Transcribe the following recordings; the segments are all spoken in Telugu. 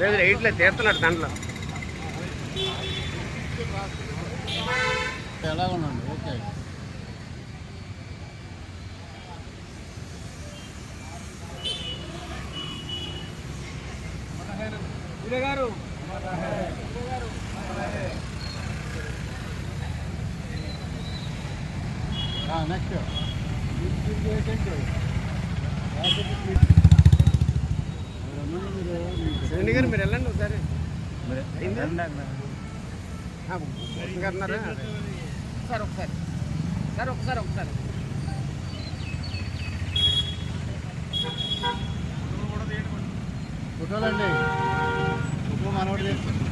లేదు ఎయిట్లో తీస్తున్నాడు దాంట్లో. ఎలా ఉండండి ఓకే గారు నెక్స్ట్ మీరు వెళ్ళండి ఒకసారి. అయిందా? ఆ, మోహన్ గారు ఒకసారి ఒకసారి సార్ ఒకసారి ఒకసారి ఫోటోలండి ఫోటో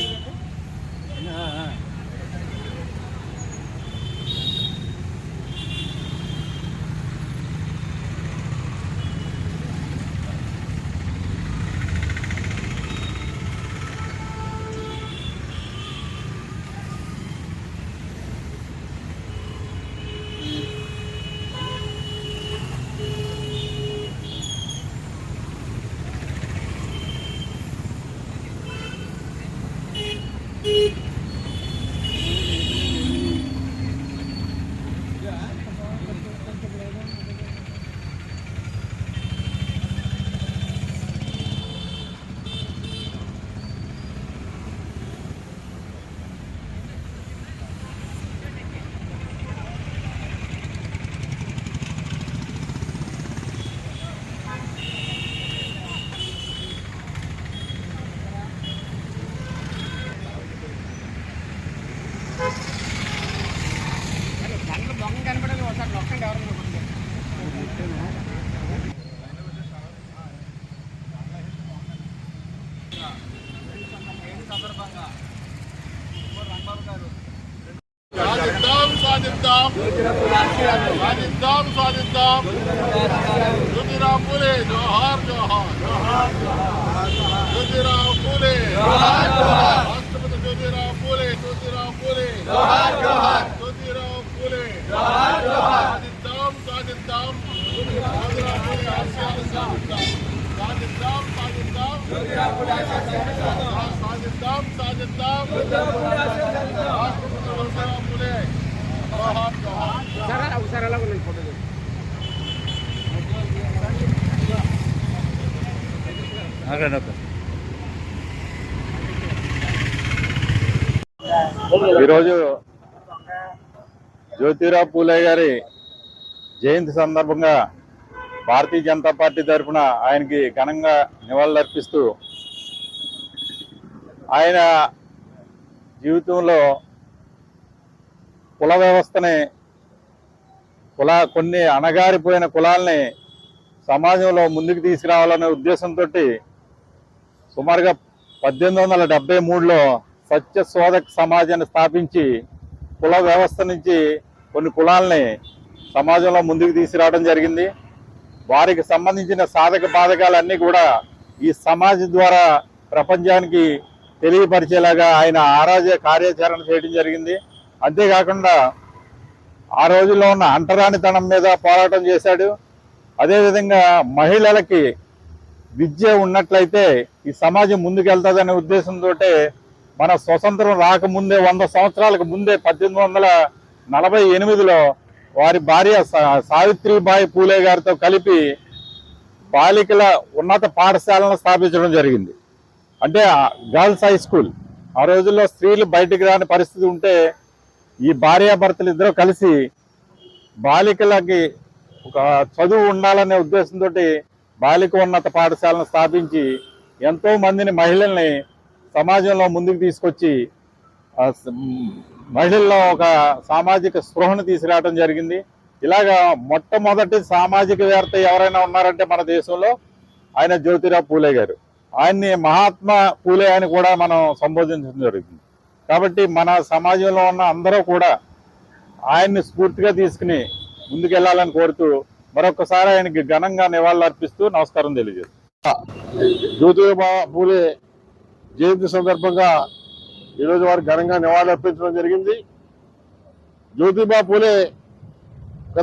దాంట్లో సాధిద్దాం సాధిద్దాం సాధిద్దాం సాధిద్దాం జ్యోతిరావు పూలే జోహార్ జోహార్. జ్యోతిరావు పూలే రాష్ట్రపతి జ్యోతిరావు పూలే జ్యోతిరావు పూలే జ్యోతిరావు పూలే సాధిద్దాం సాధిద్దాం జ్యోతిరావు పూలే ఆశయాలు సాధిద్దాం సాధిద్దాం సాధిద్దాం సాధిద్దాం సాధిద్దాం రాష్ట్రపతి జ్యోతిరావు పూలే జోహార్ జోహార్ సరే ఒకసారి అలా ఉండండి ఫోటో తీయండి. ఈరోజు జ్యోతిరావు పూలే గారి జయంతి సందర్భంగా భారతీయ జనతా పార్టీ తరఫున ఆయనకి ఘనంగా నివాళులర్పిస్తూ ఆయన జీవితంలో కుల వ్యవస్థని కుల కొన్ని అణగారిపోయిన కులాల్ని సమాజంలో ముందుకు తీసుకురావాలనే ఉద్దేశంతో సుమారుగా పద్దెనిమిది వందల డెబ్బై మూడులో సత్య శోధక సమాజాన్ని స్థాపించి కుల వ్యవస్థ నుంచి కొన్ని కులాల్ని సమాజంలో ముందుకు తీసుకురావడం జరిగింది. వారికి సంబంధించిన సాధక బాధకాలన్నీ కూడా ఈ సమాజం ద్వారా ప్రపంచానికి తెలియపరిచేలాగా ఆయన ఆరాధ్య కార్యాచరణ చేయడం జరిగింది. అంతేకాకుండా ఆ రోజుల్లో ఉన్న అంటరానితనం మీద పోరాటం చేశాడు. అదేవిధంగా మహిళలకి విద్య ఉన్నట్లయితే ఈ సమాజం ముందుకెళ్తుందనే ఉద్దేశంతో మన స్వతంత్రం రాకముందే వంద సంవత్సరాలకు ముందే పద్దెనిమిది వందల నలభై ఎనిమిదిలో వారి భార్య సావిత్రిబాయి పూలే గారితో కలిపి బాలికల ఉన్నత పాఠశాలను స్థాపించడం జరిగింది. అంటే గర్ల్స్ హై స్కూల్. ఆ రోజుల్లో స్త్రీలు బయటికి రాని పరిస్థితి ఉంటే ఈ భార్యాభర్తలు ఇద్దరు కలిసి బాలికలకి ఒక చదువు ఉండాలనే ఉద్దేశంతో బాలిక ఉన్నత పాఠశాలను స్థాపించి ఎంతో మందిని మహిళల్ని సమాజంలో ముందుకు తీసుకొచ్చి మహిళల్లో ఒక సామాజిక స్పృహను తీసుకురావడం జరిగింది. ఇలాగా మొట్టమొదటి సామాజికవేత్త ఎవరైనా ఉన్నారంటే మన దేశంలో ఆయన జ్యోతిరావు పూలే గారు. ఆయన్ని మహాత్మా పూలే అని కూడా మనం సంబోధించడం జరుగుతుంది. కాబట్టి మన సమాజంలో ఉన్న అందరూ కూడా ఆయన్ని స్ఫూర్తిగా తీసుకుని ముందుకెళ్ళాలని కోరుతూ మరొకసారి ఆయనకి ఘనంగా నివాళులర్పిస్తూ నమస్కారం తెలియజేస్తాను జ్యోతిబా పూలే జయంతి సందర్భంగా ఈరోజు వారు ఘనంగా నివాళులు అర్పించడం జరిగింది. జ్యోతిబా పూలే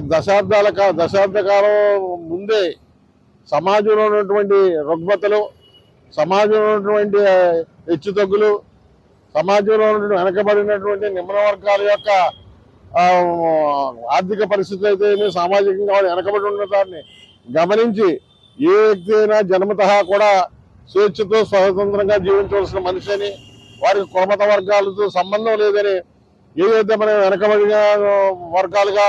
దశాబ్దాల దశాబ్ద కాలం ముందే సమాజంలో ఉన్నటువంటి రుగ్మతలు సమాజంలో ఉన్నటువంటి హెచ్చుతగ్గులు సమాజంలో ఉన్నటువంటి వెనకబడినటువంటి నిమ్న వర్గాల యొక్క ఆర్థిక పరిస్థితులు అయితే ఏమి సామాజికంగా వాళ్ళు వెనకబడి ఉండటాన్ని దాన్ని గమనించి ఏ వ్యక్తి అయినా జన్మత కూడా స్వేచ్ఛతో స్వతంత్రంగా జీవించవలసిన మనిషి అని వారికి కులమత వర్గాలతో సంబంధం లేదని ఏదైతే మనం వెనకబడిన వర్గాలుగా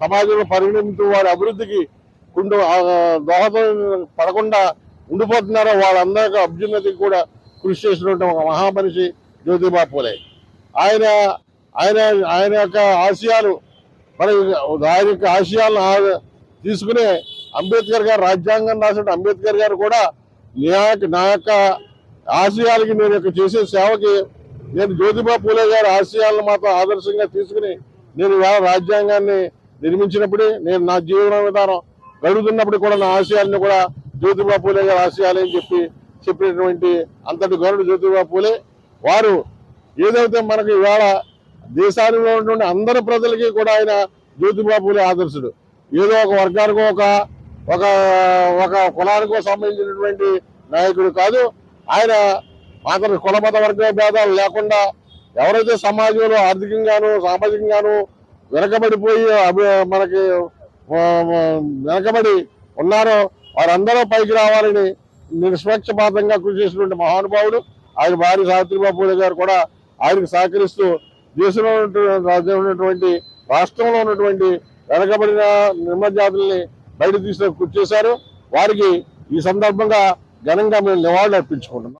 సమాజంలో పరిగణించు వారి అభివృద్ధికి కుండు దోహదం పడకుండా ఉండిపోతున్నారో వాళ్ళందరికీ అభ్యున్నతికి కూడా కృషి చేసినటువంటి ఒక మహామనిషి జ్యోతిబా పూలే ఆయన ఆయన ఆయన యొక్క ఆశయాలు మరి ఆయన యొక్క ఆశయాలను తీసుకునే అంబేద్కర్ గారు రాజ్యాంగం రాసిన అంబేద్కర్ గారు కూడా నా యొక్క నా యొక్క ఆశయాలకి నేను యొక్క చేసే సేవకి నేను జ్యోతిబా పూలే గారి ఆశయాలను మాత్రం ఆదర్శంగా తీసుకుని నేను ఇవాళ రాజ్యాంగాన్ని నిర్మించినప్పుడే నేను నా జీవన విధానం గడుగుతున్నప్పుడు కూడా నా ఆశయాలను కూడా జ్యోతిబా పూలే గారి ఆశయాలు అని చెప్పి చెప్పినటువంటి అంతటి గౌరవ జ్యోతిబా పూలే వారు. ఏదైతే మనకి ఇవాళ దేశానికి ఉన్నటువంటి అందరి ప్రజలకి కూడా ఆయన జ్యోతిబా పూలే ఆదర్శుడు. ఏదో ఒక వర్గానికో ఒక ఒక ఒక కులానికో సంబంధించినటువంటి నాయకుడు కాదు. ఆయన మాత్రం కుల మత వర్గ భేదాలు లేకుండా ఎవరైతే సమాజంలో ఆర్థికంగాను సామాజికంగాను వెనకబడిపోయి అభి- మనకి వెనకబడి ఉన్నారో వారందరూ పైకి రావాలని నిష్పక్షపాతంగా కృషి చేసినటువంటి మహానుభావుడు. ఆయన భార్య సావిత్రిబాబు పూలే గారు కూడా ఆయనకు సహకరిస్తూ దేశంలో ఉన్నటువంటి రాజ్యంలో ఉన్నటువంటి రాష్ట్రంలో ఉన్నటువంటి వెనకబడిన నిర్మజాతుల్ని బయట తీసుకు కృషి చేశారు. వారికి ఈ సందర్భంగా ఘనంగా మేము నివాళులు అర్పించుకుంటున్నాం